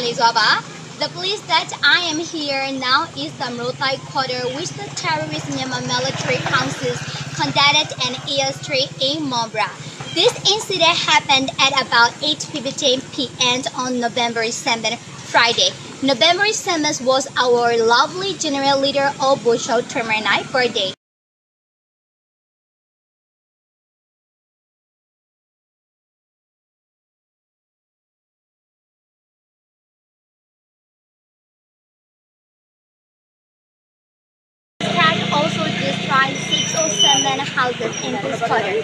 The place that I am here now is the multi Quarter, which the terrorist Myanmar military council conducted an airstrike in Mombra. This incident happened at about 8.15 p.m. on November 7th, Friday. November 7th was our lovely general leader Obucho Terminai birthday. Houses in this quarter.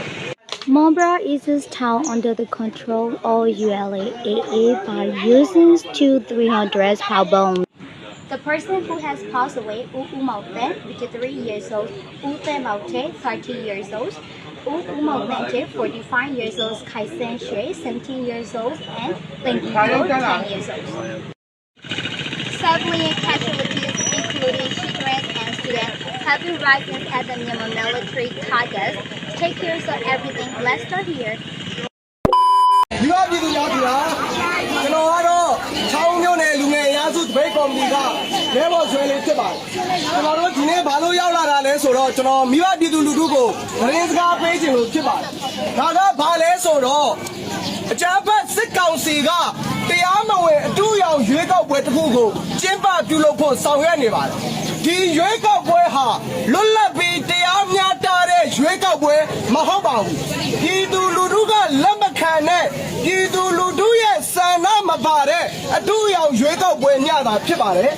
Mombra is a town under the control of ULA-AA by using two 300 pound bombs. The person who has passed away, U U Mauten, 53 years old, Ute Te Maute, 30 years old, U U Mauten, 45 years old, Kai Sen Shui, 17 years old, and Lin Yiro, 10 years old. Sadly, students, have been rising at the Myanmar military targets. Take care of everything. Let's start here. ဒီကပြည်သူများခင်ဗျာကျွန်တော်ကတော့ချောင်းမြို့နယ်လူငယ်အရာစုတပိတ်ကော်မတီကလဲဘော်ဆွဲလေးဖြစ်ပါတယ်ကျွန်တော်တို့ဒီနေ့ဘာလို့ရောက်လာတာလဲဆိုတော့ကျွန်တော်မိဘပြည်သူလူထုကိုသတင်းစကားပေးခြင်းလို့ဖြစ်ပါတယ်ဒါကဘာလဲဆိုတော့အကြမ်းဖက်စစ်ကောင်စီကတရားမဝင်အတူရောင်ရွေး ကောက်ပွဲတစ်ခုကိုကျင်းပပြုလုပ်ဖို့ဆောင်ရွက်နေပါတယ်ဒီရွေးကောက်ပွဲဟာလွတ်လပ်ပြီးတရားမျှတတဲ့ရွေးကောက်ပွဲမဟုတ်ပါဘူးပြည်သူလူထုကလက်မခံတဲ့ပြည်သူလူထုရဲ့ဆန္ဒမပါတဲ့အတူရောင်ရွေးကောက်ပွဲညတာဖြစ်ပါတယ်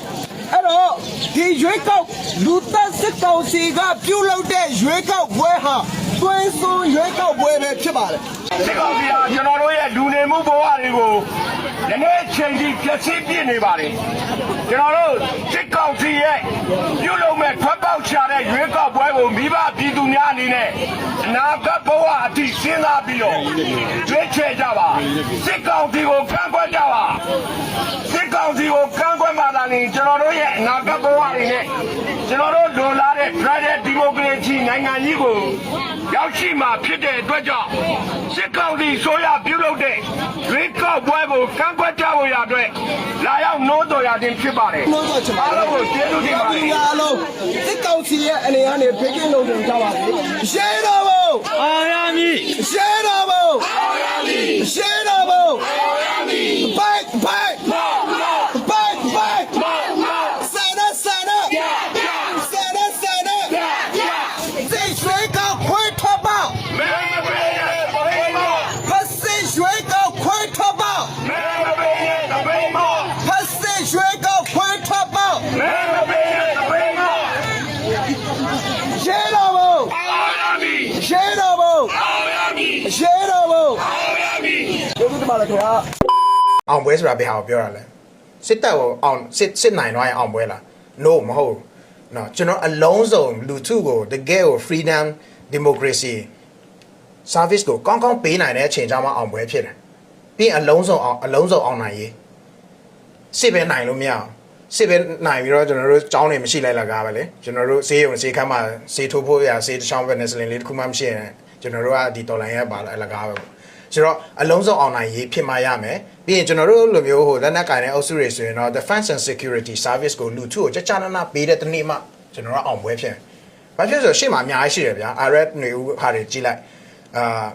အဲ့တော့ဒီရွေးကောက်လူသက်စစ်ကောင်စီကပြုလုပ်တဲ့ရွေးကောက်ပွဲဟာသွင်းစွန်ရွေးကောက်ပွဲပဲဖြစ်ပါတယ်စစ်ကောင်စီကကျွန်တော်တို့ရဲ့လူနေမှုဘဝတွေကို လည်းလည်းချိန်ကြီးပြည့်စည်ပြနေပါတယ်ကျွန်တော်တို့စစ်ကောင်စီရဲ့ပြုလုပ်မဲ့ထွက်ပေါက်ချတဲ့ရွေးကောက်ပွဲကိုမိဘပြည်သူများအနေနဲ့အနာဂတ်ဘဝအထိစဉ်းစားပြီးတော့ရွေးချယ်ကြပါစစ်ကောင်စီကိုကန့်ကွက်ကြပါစစ်ကောင်စီကိုကန့်ကွက်မှသာလျှင်ကျွန်တော်တို့ရဲ့အနာဂတ်ဘဝတွေနဲ့ကျွန်တော်တို့လိုလားတဲ့ Federal Democracy နိုင်ငံကြီးကို ရောက်ရှိမှာဖြစ်တဲ့အတွက်ကြောင့်စစ်ကောင်စီဆိုရပြုလုပ်တဲ့ရွေးကောက်ပွဲကိုကန့်ကွက်ကြဖို့ရအတွက်လာရောက်နိုးတော်ရခြင်းဖြစ်ပါတယ်နှုတ်ဆက်ချင်ပါအားလုံးကိုကျေးဇူးတင်ပါတဒီယ်အားလုံးစစ်ကောင်စီရဲ့အနေနဲ့ဘေးကင်းလုံခြုံကြပါစေရှေးတော်ဘုံအောင်ရမည်ရှေးတော်ဘုံရှေးတော်ဘုံဘိုက်ဘိုက်ဘိုက်ဘိုက်ဆန္ဒဆန္ဒဆန္ဒဆန္ဒစိတ်ရွှေကောက်ခွေးထပ်ပေါက် မဲမပေးရဲ့တပိတ်မော ဖက်စစ်ရွှေကောက်ခွေးထပ်ပေါက် မဲမပေးရဲ့တပိတ်မော ဖက်စစ်ရွှေကောက်ခွေးထပ်ပေါက် မဲမပေးရဲ့တပိတ်မော ရှေးတော်ဘုံ အောင်ရမည် ရှေးတော်ဘုံ အောင်ရမည် ရှေးတော်ဘုံ အောင်ရမည် ကျေးဇူးတင် ပါခင်ဗျာအောင်ပွဲဆိုတာဘယ်ဟာကိုပြောတာလဲစစ်တပ်ကိုအောင်စစ်စစ်နိုင်တော့ရင်အောင်ပွဲလား no မဟုတ်ဘူးနော်ကျွန်တော်အလုံးစုံလူထုကိုတကယ်ကို freedom democracy service ကိုကောင်းကောင်းပေးနိုင်တဲ့အချိန်ကြမှာအောင်ပွဲဖြစ်တယ်ပြီးအလုံးစုံအောင်အလုံးစုံအောင်နိုင်ရေးစစ်ပဲနိုင်လို့မရအောင်စစ်ပဲနိုင်ပြီးတော့ကျွန်တော်တို့ចောင်းနေမရှိလိုက်လာကားပဲလေကျွန်တော်တို့ဈေးရုံဈေးခန်းမှာဈေးထိုးဖို့ရဈေးတစ်ချောင်းပဲနဲ့စလင်လေးတစ်ခုမှမရှိရင်ကျွန်တော်တို့ကဒီတော်လိုင်းရပါလာအလကားပဲပေါ့ ဆိုတော့အလုံးစုံအောင်နိုင်ရေးဖြစ်မှရမယ်ပြီးရင်ကျွန်တော်တို့လိုမျိုးဟိုလက်နက်ကင်တဲ့အုပ်စုတွေဆိုရင်တော့ defense and security service ကိုလူထုကိုကြကြနာနာပေးတဲ့တနေ့မှကျွန်တော်တို့အောင်ပွဲဖြစ်ဘာဖြစ်လို့ဆိုရှေ့မှာအများကြီးရှိတယ်ဗျာ RF ຫນွေဦးဟာတွေကြီးလိုက်အာ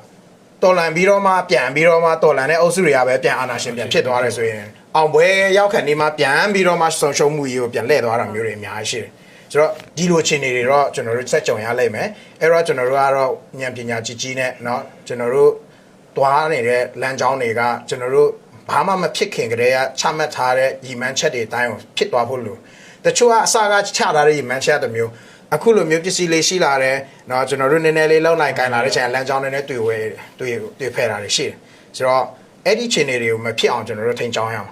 တော်လန်ပြီးတော့မှပြန်ပြီးတော့မှတော်လန်တဲ့အုပ်စုတွေကပဲပြန်အာဏာရှင်ပြန်ဖြစ်သွားတယ်ဆိုရင်အောင်ပွဲရောက်ခါနေမှပြန်ပြီးတော့မှဆုံးရှုံးမှုကြီးကိုပြန်လှည့်သွားတာမျိုးတွေအများကြီးရှိတယ်ဆိုတော့ဒီလိုအခြေအနေတွေတော့ကျွန်တော်တို့စက်ကြုံရလိမ့်မယ်အဲ့တော့ကျွန်တော်တို့ကတော့ဉာဏ်ပညာကြီးကြီးနဲ့เนาะကျွန်တော်တို့ သွားနေတဲ့လမ်းကြောင်းတွေကကျွန်တော်တို့ဘာမှမဖြစ်ခင်ကတည်းကချမှတ်ထားတဲ့ညီမှန်းချက်တွေအတိုင်းကိုဖြစ်သွားဖို့လို့တချို့ကအစကချထားတဲ့ညီမှန်းချက်တစ်မျိုးအခုလိုမျိုးပစ္စည်းလေးရှိလာတယ်เนาะကျွန်တော်တို့နည်းနည်းလေးလောက်နိုင်ကြလာတဲ့ချိန်လမ်းကြောင်းတွေနဲ့တွေ့ဝဲတွေ့တွေ့ဖဲတာတွေရှိတယ်ဆိုတော့အဲ့ဒီခြေနေတွေကိုမဖြစ်အောင်ကျွန်တော်တို့ထိန်းချောင်းရအောင်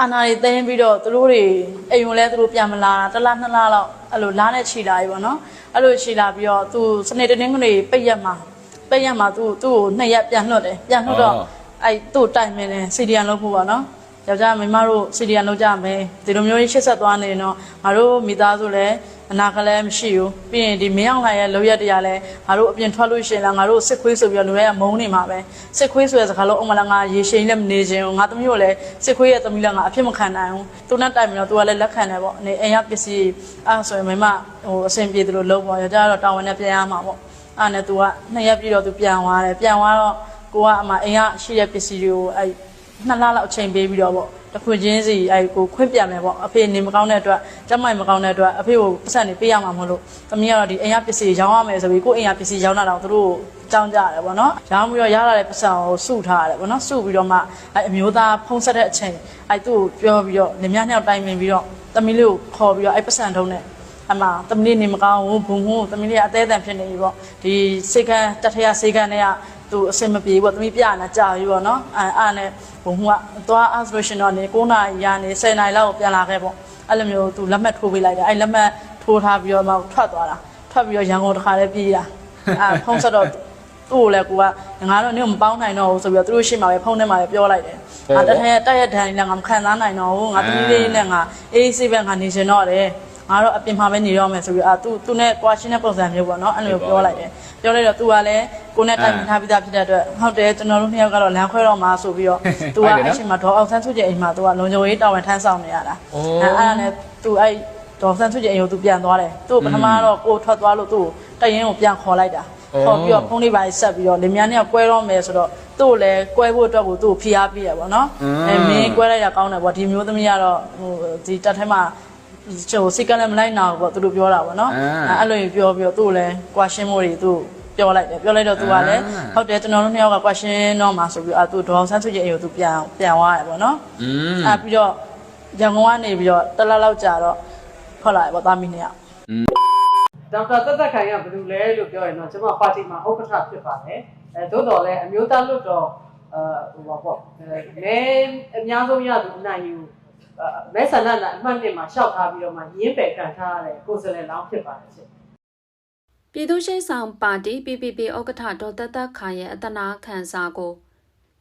အာနာတွေသိမ်းပြီးတော့သူတို့တွေအိမ်ဝင်လဲသူတို့ပြန်မလာတာတစ်လားနှစ်လားလောက်အဲ့လိုလားနဲ့ခြီလာပြီပေါ့နော်အဲ့လိုခြီလာပြီးတော့သူစနေတနင်္ဂနွေပိတ်ရက်မှာ ပိတ်ရက်မှာသူသူ့ကိုနှစ်ရက်ပြန်လွှတ်တယ်ပြန်လွှတ်တော့အဲ့သူ့တိုင်မင်းလဲစီဒီယန်လုပ်ဖို့ပေါ့နော်ယောက်ျားမိန်းမတို့စီဒီယန်လုပ်ကြမယ်ဒီလိုမျိုးရှစ်ဆက်သွားနေရင်တော့ငါတို့မိသားစုလည်းအနာကလည်းမရှိဘူးပြီးရင်ဒီမင်းအောင်လှိုင်ရဲ့လောက်ရက်တရားလဲငါတို့အပြင်ထွက်လို့ရှိရင်လည်းငါတို့စစ်ခွေးဆိုပြီးတော့လူတွေကမုန်းနေမှာပဲစစ်ခွေးဆိုတဲ့စကားလုံးအမှန်လားငါရေရှိန်လည်းမနေခြင်းဘူးငါသမီးကိုလည်းစစ်ခွေးရဲ့သမီးလည်းငါအဖြစ်မခံနိုင်ဘူးသူနဲ့တိုင်ပြီးတော့သူကလည်းလက်ခံတယ်ပေါ့အနေအိမ်ရပစ္စည်းအဲ့ဆိုရင်မိမဟိုအဆင်ပြေသလိုလုပ်ပေါ့ရကြတော့တာဝန်နဲ့ပြန်ရမှာပေါ့ အဲ့နဲ့သူကနှစ်ရက်ပြီးတော့သူပြန်သွားတယ်ပြန်သွားတော့ကိုကအမှအိမ်ကရှိတဲ့ပစ္စည်းတွေကိုအဲ့နှစ်လလောက်အချိန်ပေးပြီးတော့ပေါ့တစ်ခွင်ချင်းစီအဲ့ကိုခွင့်ပြမယ်ပေါ့အဖေနေမကောင်းတဲ့အတွက်ကျမမကောင်းတဲ့အတွက်အဖေကိုပတ်စံနေပေးရမှာမဟုတ်လို့သမီးကတော့ဒီအိမ်ကပစ္စည်းရောင်းရမယ်ဆိုပြီးကိုအိမ်ကပစ္စည်းရောင်းတာတော့သူတို့ကြောင်းကြရတယ်ပေါ့နော်ရောင်းပြီးတော့ရလာတဲ့ပတ်စံကိုစုထားရတယ်ပေါ့နော်စုပြီးတော့မှအဲ့အမျိုးသားဖုံးဆက်တဲ့အချိန်အဲ့သူ့ကိုပြောပြီးတော့လင်မညောက်တိုင်ပင်ပြီးတော့သမီးလေးကိုခေါ်ပြီးတော့အဲ့ပတ်စံထုံးနဲ့ အမသမီးလေးနေမကောင်းဘူးဘုံဘုံသမီးလေးကအသေးအံဖြစ်နေပြီပေါ့ဒီစေကန်းတထရစေကန်းတွေကသူအစင်မပြေဘူးပေါ့သမီးပြနာကြာပြီပေါ့နော်အဲအားနဲ့ဘုံကသွားအားဆိုရှင်တော့နေ9နာရီရာနေ10နာရီလောက်ပြန်လာခဲ့ပေါ့အဲ့လိုမျိုးသူလက်မှတ်ထိုးပေးလိုက်တယ်အဲ့လက်မှတ်ထိုးထားပြီးတော့မှထွက်သွားတာထွက်ပြီးတော့ရန်ကုန်တခါလေးပြေးတာအဲဖုန်းဆက်တော့သူ့ကိုလည်းကိုကငါတော့နင့်ကိုမပေါင်းနိုင်တော့ဘူးဆိုပြီးတော့သူတို့ရှိမှပဲဖုန်းထဲမှာပဲပြောလိုက်တယ်ငါတထရတက်ရဒဏ်လည်းငါမခံစားနိုင်တော့ဘူးငါသမီးလေးနဲ့ငါအေးဆေးပဲငါနေရှင်တော့တယ် ငါတော့အပြင်မှာပဲနေတော့မယ်ဆိုပြီးအာသူသူနဲ့ကွာရှင်းတဲ့ပုံစံမျိုးပေါ့နော်အဲ့လိုမျိုးပြောလိုက်တယ်ပြောလိုက်တော့သူကလည်းကိုနဲ့တိုင်ပင်ထားပြီးသားဖြစ်တဲ့အတွက်ဟုတ်တယ်ကျွန်တော်တို့နှစ်ယောက်ကတော့လမ်းခွဲတော့မှာဆိုပြီးတော့သူကအဲ့ချိန်မှာဒေါ်အောင်ဆန်းစုကြည်အိမ်မှာသူကလုံခြုံရေးတာဝန်ထမ်းဆောင်နေရတာအဲ့အဲ့ဒါနဲ့သူအဲ့ဒေါ်ဆန်းစုကြည်အိမ်ကိုသူပြန်သွားတယ်သူ့ပထမတော့ကိုထွက်သွားလို့သူ့တရင်ကိုပြန်ခေါ်လိုက်တာခေါ်ပြီးတော့ဖုန်းလေးပါဆက်ပြီးတော့လင်မယားနှစ်ယောက်ကွဲတော့မယ်ဆိုတော့သူ့ကိုလည်းကွဲဖို့အတွက်ကိုသူ့ကိုဖိအားပေးရပါတော့အဲမင်းကွဲလိုက်တာကောင်းတယ်ပေါ့ဒီမျိုးသမီးကတော့ဟိုဒီတက်ထဲမှာ ကျိုစိတ်ကလည်းမလိုက်နာဘူးပေါ့သူတို့ပြောတာပေါ့နော်အဲ့လိုပြောပြီးတော့သူ့ကိုလည်းကွာရှင်းမို့တွေသူ့ပြောလိုက်တယ်ပြောလိုက်တော့သူကလည်းဟုတ်တယ်ကျွန်တော်တို့နှစ်ယောက်ကကွာရှင်းတော့မှာဆိုပြီးအာသူဒေါအောင်ဆန်းစုကြည်အိမ်ကိုသူပြန်ပြန်သွားတယ်ပေါ့နော်အဲ့ပြီးတော့ရန်ကုန်ကနေပြီးတော့တလလောက်ကြာတော့ထွက်လာတယ်ပေါ့သားမီးနှစ်ယောက်ဒေါက်တာသက်သက်ခိုင်ကဘယ်လိုလဲလို့ပြောရင်တော့ကျွန်မပါတီမှာဥက္ကဋ္ဌဖြစ်ပါတယ်အဲသို့တော်လည်းအမျိုးသားလွတ်တော်အဲဟိုပါပေါ့မဲအများဆုံးရသူအနိုင်ယူ မဲဆန္ဒနဲ့အမှတ်နှစ်မှာရှောက်ထားပြီးတော့မှရင်းပယ်ကန်ထားရတဲ့ကိုယ်စားလှယ်လောင်းဖြစ်ပါတယ်ရှင်ပြည်သူ့ရှေ့ဆောင်ပါတီ PPP ဥက္ကဋ္ဌဒေါ်သက်သက်ခိုင်ရဲ့အတနာခံစာကို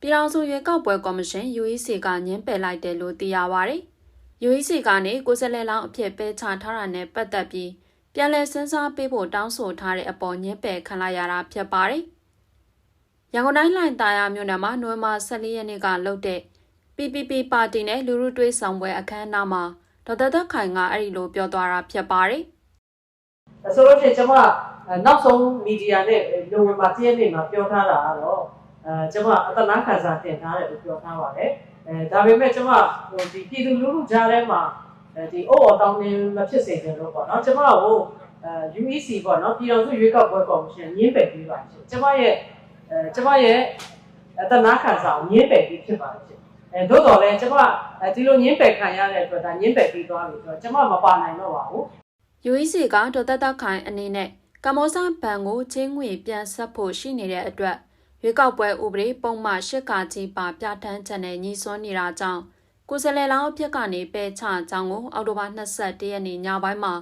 ပြည်ထောင်စုရွေးကောက်ပွဲကော်မရှင် UEC ကညှင်းပယ်လိုက်တယ်လို့သိရပါဗျ။ UEC ကနေကိုယ်စားလှယ်လောင်းအဖြစ်ပယ်ချထားတာနဲ့ပတ်သက်ပြီးပြန်လည်စဉ်းစားပေးဖို့တောင်းဆိုထားတဲ့အပေါ်ညှင်းပယ်ခံလိုက်ရတာဖြစ်ပါတယ်။ရန်ကုန်တိုင်းလှိုင်သာယာမြို့နယ်မှာနိုဝင်ဘာ14ရက်နေ့ကလုပ်တဲ့ PPP ပါတီနဲ့လူမှုတွေးဆောင်ပွဲအခမ်းအနားမှာဒေါက်တာသက်ခိုင်ကအဲ့ဒီလိုပြောသွားတာဖြစ်ပါတယ်။ဆိုလို့ရှိရင်ကျွန်မနောက်ဆုံးမီဒီယာနဲ့နိုဝင်ဘာ10ရက်နေ့မှာပြောထားတာကတော့အဲကျွန်မအတနာခံစာတင်ထားတယ်လို့ပြောထားပါတယ်အဲဒါပေမဲ့ကျွန်မဟိုဒီပြည်သူလူထုကြားထဲမှာဒီအိုးအော်တောင်းနေမဖြစ်စေချင်လို့ပေါ့နော်ကျွန်မကိုအဲ UEC ပေါ့နော်ပြည်တော်စုရွေးကောက်ပွဲကော်မရှင်ညှင်းပယ်ပေးပါရှင်ကျွန်မရဲ့အဲကျွန်မရဲ့အတနာခံစာကိုညှင်းပယ်ပြီးဖြစ်ပါတယ်ရှင် အဲသို့တော်လည်းကျွန်မဒီလိုညှင်းပယ်ခံရတဲ့အတွက်ဒါညှင်းပယ်ပြီးသွားပြီဆိုတော့ကျွန်မမပါနိုင်တော့ပါဘူး UEC ကဒေါ်သက်သက်ခိုင်အနေနဲ့ကမ္ဘောဇဘဏ်ကိုချင်းငွေပြန်ဆက်ဖို့ရှိနေတဲ့အတွက်ရွေးကောက်ပွဲဥပဒေပုံမှန်၈ကကြီးပါပြဋ္ဌာန်းချက်နဲ့ညီစွန်းနေတာကြောင့်ကိုယ်စလဲလောင်းအဖြစ်ကနေပယ်ချကြောင်းကိုအောက်တိုဘာ21ရက်နေ့ညပိုင်းမှာ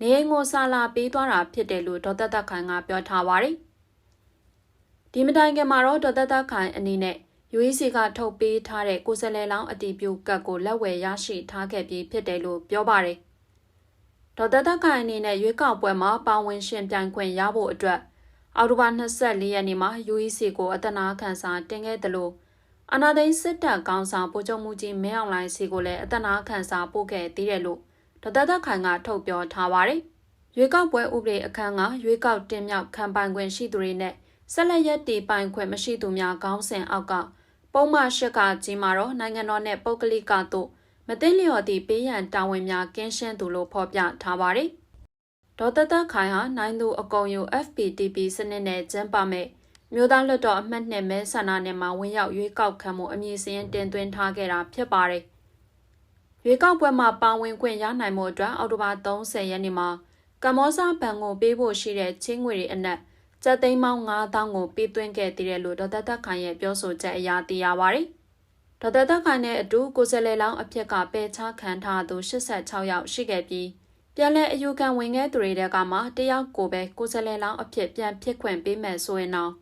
နေအိမ်ကိုစာလာပေးသွားတာဖြစ်တယ်လို့ဒေါ်သက်သက်ခိုင်ကပြောထားပါတယ်။ဒီမတိုင်ခင်မှာတော့ဒေါ်သက်သက်ခိုင်အနေနဲ့ UEC ကထုတ်ပေးထားတဲ့ကိုယ်စလဲလောင်းအတီးပြုတ်ကတ်ကိုလက်ဝယ်ရရှိထားခဲ့ပြီးဖြစ်တယ်လို့ပြောပါတယ်။ဒေါ်သက်သက်ခိုင်အနေနဲ့ရွေးကောက်ပွဲမှာပါဝင်ရှင်ပြိုင်ခွင့်ရဖို့အတွက်အောက်တိုဘာ24ရက်နေ့မှာ UEC ကိုအတနာခံစာတင်ခဲ့တယ်လို့အနာသိန်းစစ်တပ်ကောင်းဆောင်ဗိုလ်ချုပ်မှုကြီးမင်းအောင်လှိုင်စီကိုလည်းအတနာခံစာပို့ခဲ့သေးတယ်လို့ဒေါက်တာသက်ခိုင်ကထုတ်ပြောထားပါတယ်။ရွေးကောက်ပွဲဥပဒေအခန်းကရွေးကောက်တင်မြောက်ခံပိုင်ခွင့်ရှိသူတွေနဲ့ဆက်လက်ရက်တီပိုင်ခွင့်မရှိသူများခေါင်းစဉ်အောက်က ပုံမှန်ရှက်ကကြီးမှာတော့နိုင်ငံတော်နဲ့ပုဂ္ဂလိကတို့မသိလျော်သည့်ပေးရန်တာဝန်များကင်းရှင်းသူလို့ဖော်ပြထားပါတယ်။ဒေါ်သက်သက်ခိုင်ဟာနိုင်သူအကုံယူ FPTP စနစ်နဲ့ကျင်းပမဲ့မြို့သားလွှတ်တော်အမှတ်နှစ်မဲဆန္ဒနယ်မှာဝင်ရောက်ရွေးကောက်ခံမှုအမည်စရင်တင်သွင်းထားခဲ့တာဖြစ်ပါတယ်။ရွေးကောက်ပွဲမှာပါဝင်ခွင့်ရနိုင်မှုအတွက်အောက်တိုဘာ30ရက်နေ့မှာကမ္ဘောဇဘဏ်ကိုပေးဖို့ရှိတဲ့ချင်းငွေတွေအနက် ကျပ်သိန်းပေါင်း9000ကိုပေးသွင်းခဲ့တည်တယ်လို့ဒေါ်သက်သက်ခိုင်ရဲ့ပြောဆိုချက်အရသိရပါတယ်။ဒေါ်သက်သက်ခိုင်နဲ့အတူကိုယ်စလဲလောင်းအဖြစ်ကပယ်ချခံထားသူ86ယောက်ရှိခဲ့ပြီးပြန်လည်အယူခံဝင်ခဲ့သူတွေတဲကမှတယောက်ကိုပဲကိုယ်စလဲလောင်းအဖြစ်ပြန်ဖြစ်ခွင့်ပေးမယ်ဆိုရင်တော့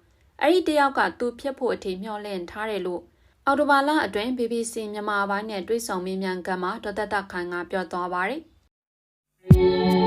အဲ့ဒီတယောက်ကသူဖြစ်ဖို့အထိမျှော်လင့်ထားတယ်လို့အော်တိုဘာလအတွင်း BBC မြန်မာပိုင်းနဲ့တွေ့ဆုံမေးမြန်းခန်းမှာဒေါ်သက်သက်ခိုင်ကပြောသွားပါတယ်။